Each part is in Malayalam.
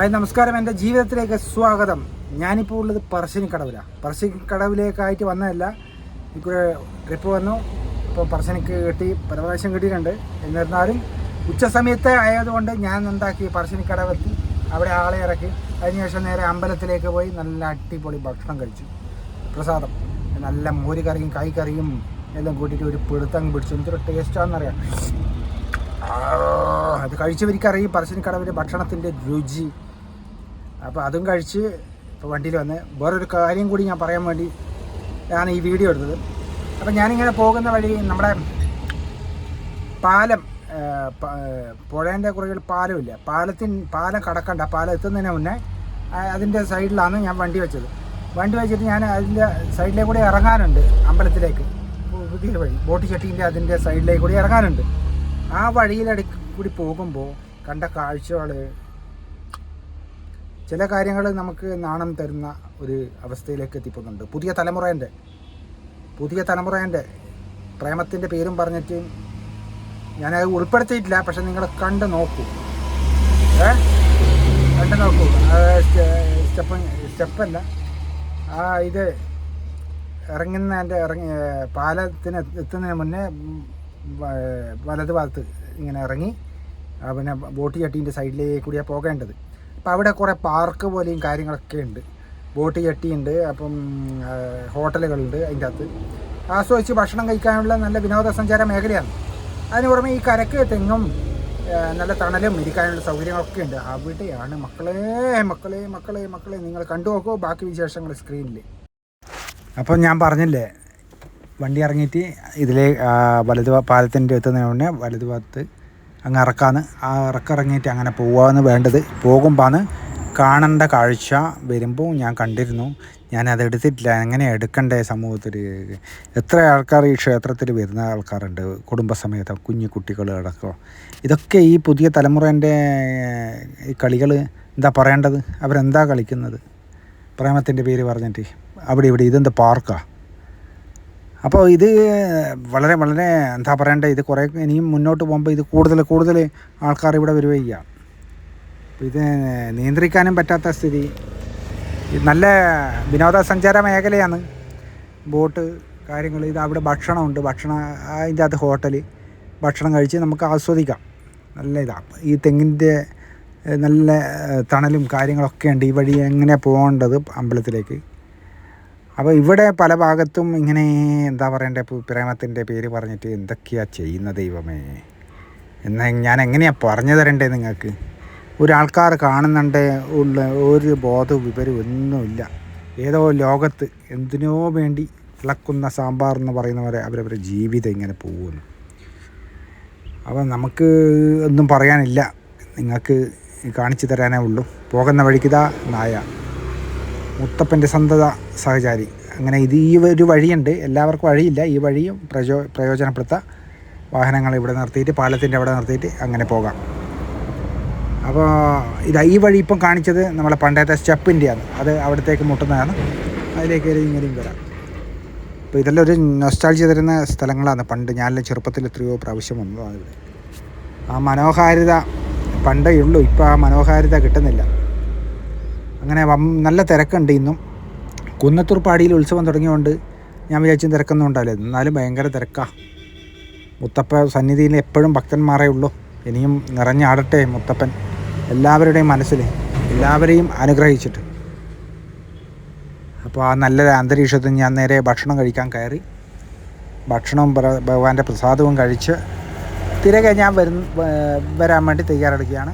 ഹായ് നമസ്കാരം. എന്റെ ജീവിതത്തിലേക്ക് സ്വാഗതം. ഞാനിപ്പോൾ ഉള്ളത് പറശ്ശിനിക്കടവിലാണ് പറശ്ശിനിക്കടവിലേക്കായിട്ട് വന്നതല്ല. എനിക്കൊരു ട്രിപ്പ് വന്നു. ഇപ്പോൾ പറശ്ശിനിക്ക് കിട്ടി പ്രാവശ്യം കിട്ടിയിട്ടുണ്ട്. എന്നിരുന്നാലും ഉച്ച സമയത്ത് ആയതുകൊണ്ട് ഞാൻ എന്താക്കി പറശ്ശിനിക്കടവെത്തി. അവിടെ ആളെ ഇറക്കി. അതിനുശേഷം നേരെ അമ്പലത്തിലേക്ക് പോയി നല്ല അടിപൊളി ഭക്ഷണം കഴിച്ചു. പ്രസാദം. നല്ല മോര് കറിയും കൈ കറിയും എല്ലാം കൂട്ടിയിട്ട് ഒരു പിടുത്തം പിടിച്ചു. എന്തൊരു ടേസ്റ്റാണെന്നറിയാം അത് കഴിച്ചവർക്കറിയും പറശ്ശിനിക്കടവിന്റെ ഭക്ഷണത്തിന്റെ രുചി. അപ്പോൾ അതും കഴിച്ച് ഇപ്പോൾ വണ്ടിയിൽ വന്ന് വേറൊരു കാര്യം കൂടി ഞാൻ പറയാൻ വേണ്ടി ആണ് ഈ വീഡിയോ എടുത്തത്. അപ്പോൾ ഞാനിങ്ങനെ പോകുന്ന വഴി നമ്മുടെ പാലം പുഴേന്റെ കുറേ പാലമില്ല. പാലത്തിൻ പാലം കടക്കണ്ട. പാലം എത്തുന്നതിന് മുന്നേ അതിന്റെ സൈഡിലാണ് ഞാൻ വണ്ടി വെച്ചത്. വണ്ടി വെച്ചിട്ട് ഞാൻ അതിന്റെ സൈഡിലേക്ക് കൂടി ഇറങ്ങാനുണ്ട് അമ്പലത്തിലേക്ക്. പുതിയ വഴി. ബോട്ട് ചട്ടീന്റെ അതിന്റെ സൈഡിലേക്ക് കൂടി ഇറങ്ങാനുണ്ട്. ആ വഴിയിലടി കൂടി പോകുമ്പോൾ കണ്ട കാഴ്ചകൾ ചില കാര്യങ്ങൾ നമുക്ക് നാണം തരുന്ന ഒരു അവസ്ഥയിലേക്ക് എത്തിപ്പോകുന്നുണ്ട്. പുതിയ തലമുറേന്റെ പുതിയ തലമുറേന്റെ പ്രേമത്തിന്റെ പേരും പറഞ്ഞിട്ട് ഞാനത് ഉൾപ്പെടുത്തിയിട്ടില്ല പക്ഷെ നിങ്ങൾ കണ്ട് നോക്കൂ. ഏ? കണ്ട് നോക്കൂ. സ്റ്റെപ്പ് സ്റ്റെപ്പല്ല. ആ ഇത് ഇറങ്ങുന്നതിന്റെ ഇറങ്ങി പാലത്തിന് എത്തുന്നതിന് മുന്നേ വലത് ഭാഗത്ത് ഇങ്ങനെ ഇറങ്ങി പിന്നെ ബോട്ട് ചട്ടീന്റെ സൈഡിലേക്ക് കൂടിയാണ് പോകേണ്ടത്. അപ്പോൾ അവിടെ കുറേ പാർക്ക് പോലെയും കാര്യങ്ങളൊക്കെ ഉണ്ട്. ബോട്ട് ചട്ടിയുണ്ട് അപ്പം ഹോട്ടലുകളുണ്ട് അതിന്റെ അകത്ത്. ആസ്വദിച്ച് ഭക്ഷണം കഴിക്കാനുള്ള നല്ല വിനോദസഞ്ചാര മേഖലയാണ്. അതിന് പുറമെ ഈ കരക്ക് തെങ്ങും നല്ല തണലും ഇരിക്കാനുള്ള സൗകര്യങ്ങളൊക്കെ ഉണ്ട്. അവിടെയാണ് മക്കളെ മക്കളെ മക്കളെ മക്കളെ. നിങ്ങൾ കണ്ടു നോക്കൂ ബാക്കി വിശേഷങ്ങൾ സ്ക്രീനിൽ. അപ്പം ഞാൻ പറഞ്ഞില്ലേ വണ്ടി ഇറങ്ങിയിട്ട് ഇതിലെ വലതു പാലത്തിന്റെ എത്തുന്നതിന് മുന്നേ വലത് ഭാഗത്ത് അങ്ങ് ഇറക്കാന്ന്. ആ ഇറക്കിറങ്ങിയിട്ട് അങ്ങനെ പോവാന്ന് വേണ്ടത്. പോകുമ്പോൾ കാണേണ്ട കാഴ്ച വരുമ്പോൾ ഞാൻ കണ്ടിരുന്നു. ഞാൻ അത് എടുത്തിട്ടില്ല. എങ്ങനെ എടുക്കണ്ടേ സമൂഹത്തിൽ എത്ര ആൾക്കാർ ഈ ക്ഷേത്രത്തിൽ വരുന്ന ആൾക്കാരുണ്ട്? കുടുംബസമേതം കുഞ്ഞു കുട്ടികൾ അടക്കം ഇതൊക്കെ ഈ പുതിയ തലമുറേന്റെ ഈ കളികൾ എന്താ പറയേണ്ടത്? അവരെന്താ കളിക്കുന്നത്? പ്രേമത്തിന്റെ പേര് പറഞ്ഞിട്ട്. അവിടെ ഇവിടെ ഇതെന്താ പാർക്കാണ് അപ്പോൾ ഇത് വളരെ വളരെ എന്താ പറയണ്ടേ ഇത് കുറേ ഇനിയും മുന്നോട്ട് പോകുമ്പോൾ ഇത് കൂടുതൽ കൂടുതൽ ആൾക്കാർ ഇവിടെ അപ്പോൾ ഇത് നിയന്ത്രിക്കാനും പറ്റാത്ത സ്ഥിതി. നല്ല വിനോദസഞ്ചാര മേഖലയാണ്. ബോട്ട് കാര്യങ്ങൾ ഇത് അവിടെ ഭക്ഷണമുണ്ട്. ഭക്ഷണം അതിന്റെ അകത്ത് ഹോട്ടൽ ഭക്ഷണം കഴിച്ച് നമുക്ക് ആസ്വദിക്കാം. നല്ല ഇതാണ് ഈ തെങ്ങിന്റെ നല്ല തണലും കാര്യങ്ങളൊക്കെ ഉണ്ട് ഈ വഴി എങ്ങനെ പോകേണ്ടത് അമ്പലത്തിലേക്ക്? അപ്പോൾ ഇവിടെ പല ഭാഗത്തും ഇങ്ങനെ എന്താ പറയണ്ടേ പ്രേമത്തിന്റെ പേര് പറഞ്ഞിട്ട് എന്തൊക്കെയാണ് ചെയ്യുന്ന ദൈവമേ? എന്ന ഞാൻ എങ്ങനെയാണ് പറഞ്ഞു തരണ്ടേ നിങ്ങൾക്ക്? ഒരാൾക്കാർ കാണുന്നുണ്ട് ഉള്ള ഒരു ബോധ വിവരം ഒന്നുമില്ല. ഏതോ ലോകത്ത് എന്തിനോ വേണ്ടി ഇളക്കുന്ന സാമ്പാർ എന്ന് പറയുന്ന പോലെ അവരവരുടെ ജീവിതം ഇങ്ങനെ പോകുന്നു. അപ്പം നമുക്ക് ഒന്നും പറയാനില്ല. നിങ്ങൾക്ക് കാണിച്ചു തരാനേ ഉള്ളൂ. പോകുന്ന വഴിക്കിതാ നായ. മുത്തപ്പന്റെ സന്തത സഹചാരി. അങ്ങനെ ഇത് ഈ ഒരു വഴിയുണ്ട്. എല്ലാവർക്കും വഴിയില്ല. ഈ വഴിയും പ്രചോ പ്രയോജനപ്പെടുത്താം. വാഹനങ്ങൾ ഇവിടെ നിർത്തിയിട്ട് പാലത്തിന്റെ അവിടെ നിർത്തിയിട്ട് അങ്ങനെ പോകാം. അപ്പോൾ ഇത് ഈ വഴി ഇപ്പം കാണിച്ചത് നമ്മളെ പണ്ടത്തെ സ്റ്റെപ്പിന്റെയാണ് അത് അവിടത്തേക്ക് മുട്ടുന്നതാണ്. അതിലേക്ക് ഇങ്ങനെയും വരാം. അപ്പോൾ ഇതെല്ലാം ഒരു നൊസ്റ്റാൾജി തരുന്ന സ്ഥലങ്ങളാണ്. പണ്ട് ഞാനെല്ലാം ചെറുപ്പത്തിൽ എത്രയോ പ്രാവശ്യം വന്നതാണ് ഇവിടെ. ആ മനോഹാരിത പണ്ടേ ഉള്ളൂ. ഇപ്പോൾ ആ മനോഹാരിത കിട്ടുന്നില്ല. അങ്ങനെ നല്ല തിരക്കുണ്ട് ഇന്നും. കുന്നത്തൂർ പാടിയിൽ ഉത്സവം തുടങ്ങിയതുകൊണ്ട് ഞാൻ വിചാരിച്ചും തിരക്കൊന്നും ഉണ്ടാവില്ല. എന്നാലും ഭയങ്കര തിരക്കാണ് മുത്തപ്പ സന്നിധിയിൽ എപ്പോഴും ഭക്തന്മാരേ ഉള്ളൂ. ഇനിയും നിറഞ്ഞാടട്ടെ മുത്തപ്പൻ. എല്ലാവരുടെയും മനസ്സിൽ എല്ലാവരെയും അനുഗ്രഹിച്ചിട്ട്. അപ്പോൾ ആ നല്ല അന്തരീക്ഷത്തിൽ ഞാൻ നേരെ ഭക്ഷണം കഴിക്കാൻ കയറി. ഭക്ഷണവും ഭഗവാന്റെ പ്രസാദവും കഴിച്ച് തിരകെ ഞാൻ വരുന്ന വരാൻ വേണ്ടി തയ്യാറെടുക്കുകയാണ്.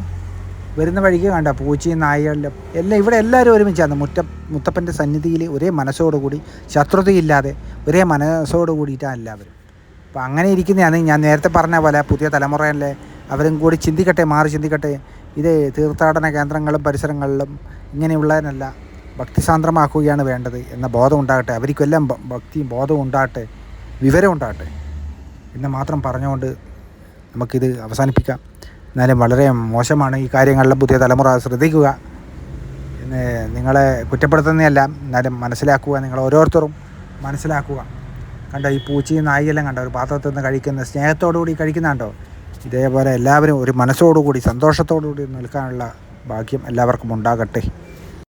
വരുന്ന വഴിക്ക് കണ്ട പൂച്ചയും നായകളിലും എല്ലാം ഇവിടെ എല്ലാവരും ഒരുമിച്ചാണ്. മുറ്റ മുത്തപ്പന്റെ സന്നിധിയിൽ ഒരേ മനസ്സോടുകൂടി ശത്രുതയില്ലാതെ ഒരേ മനസ്സോട് കൂടിയിട്ടാണ് എല്ലാവരും. അപ്പോൾ അങ്ങനെ ഇരിക്കുന്നതാണ്. ഞാൻ നേരത്തെ പറഞ്ഞ പോലെ പുതിയ തലമുറയിലെ അവരും കൂടി ചിന്തിക്കട്ടെ മാറി ചിന്തിക്കട്ടെ. ഇത് തീർത്ഥാടന കേന്ദ്രങ്ങളും പരിസരങ്ങളിലും ഇങ്ങനെയുള്ളതിനല്ല ഭക്തിസാന്ദ്രമാക്കുകയാണ് വേണ്ടത് എന്ന ബോധം ഉണ്ടാകട്ടെ. അവർക്കെല്ലാം ഭക്തിയും ബോധവും ഉണ്ടാകട്ടെ വിവരം ഉണ്ടാകട്ടെ എന്ന് മാത്രം പറഞ്ഞുകൊണ്ട് നമുക്കിത് അവസാനിപ്പിക്കാം. എന്നാലും വളരെ മോശമാണ് ഈ കാര്യങ്ങളിൽ പുതിയ തലമുറ ശ്രദ്ധിക്കുക. നിങ്ങളെ കുറ്റപ്പെടുത്തുന്നതല്ല എന്നാലും മനസ്സിലാക്കുക നിങ്ങൾ ഓരോരുത്തരും മനസ്സിലാക്കുക. കണ്ടോ ഈ പൂച്ചയും നായിയെല്ലാം കണ്ടോ ഒരു പാത്രത്തിൽ നിന്ന് കഴിക്കുന്ന സ്നേഹത്തോടു കൂടി കഴിക്കുന്നുണ്ടോ? ഇതേപോലെ എല്ലാവരും ഒരു മനസ്സോടുകൂടി സന്തോഷത്തോടു കൂടി നിൽക്കാനുള്ള ഭാഗ്യം എല്ലാവർക്കും ഉണ്ടാകട്ടെ.